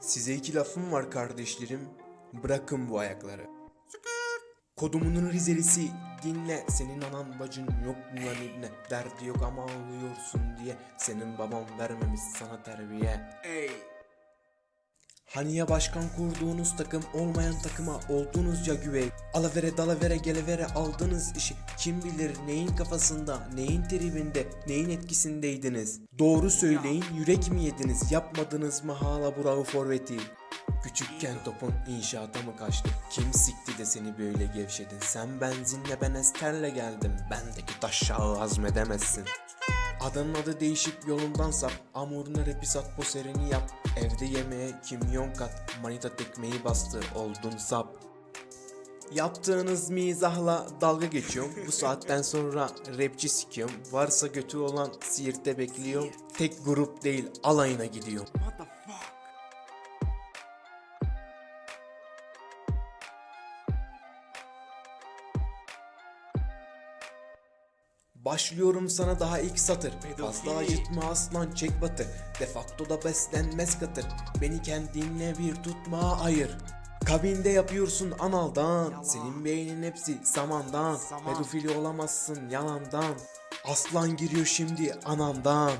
Size iki lafım var kardeşlerim. Bırakın bu ayakları. Kodumunun Rizelisi dinle. Senin anan bacın yok mu lan ibne? Derdi yok ama ağlıyorsun diye. Senin baban vermemiş sana terbiye. Ey Hani ya başkan kurduğunuz takım olmayan takıma oldunuzca güvey Alavere dalavere gelevere aldınız işi Kim bilir neyin kafasında neyin tribinde neyin etkisindeydiniz Doğru söyleyin yürek mi yediniz yapmadınız mı hala Burak'ı forveti Küçükken topun inşaata mı kaçtı? Kim sikti de seni böyle gevşedin? Sen benzinle ben esterle geldim. Bendeki taşağı hazmedemezsin. Adanın adı değişik yolundan sap. Amuruna repisat poserini yap. Evde yemeğe kimyon kat. Manita tekmeyi bastı oldun sap. Yaptığınız mizahla dalga geçiyorum. Bu saatten sonra rapçi sikiyorum. Varsa götü olan Siirt'te bekliyorum. Tek grup değil alayına gidiyorum. Başlıyorum sana daha ilk satır. Fazla acıtma aslan çek batır. Defakto da beslenmez katır. Beni kendinle bir tutma ayır Kabinde yapıyorsun analdan. Senin beynin hepsi samandan. Pedofili olamazsın yalandan. Aslan giriyor şimdi anandan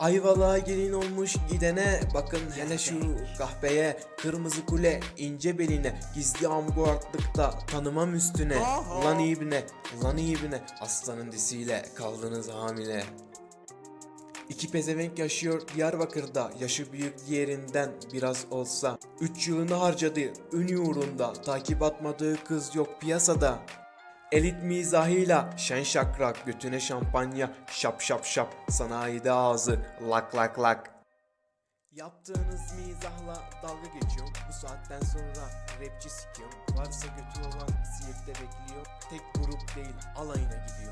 Ayvalık'a gelin olmuş gidene bakın hele şu kahpeye kırmızı kule ince beline gizli amguardlıkta tanımam üstüne. Lan ibne lan ibne aslanın disiyle kaldınız hamile. İki pezevenk yaşıyor Diyarbakır'da Yaşı büyük diğerinden biraz olsa. Üç yılını harcadı ün uğrunda Takip atmadığı kız yok piyasada Elit mizahıyla şen şakrak götüne şampanya şap şap şap sanayide ağzı lak lak lak. Yaptığınız mizahla dalga geçiyorum bu saatten sonra rapçi sikiyorum varsa götü olan Siirt'te bekliyor tek grup değil alayına gidiyor.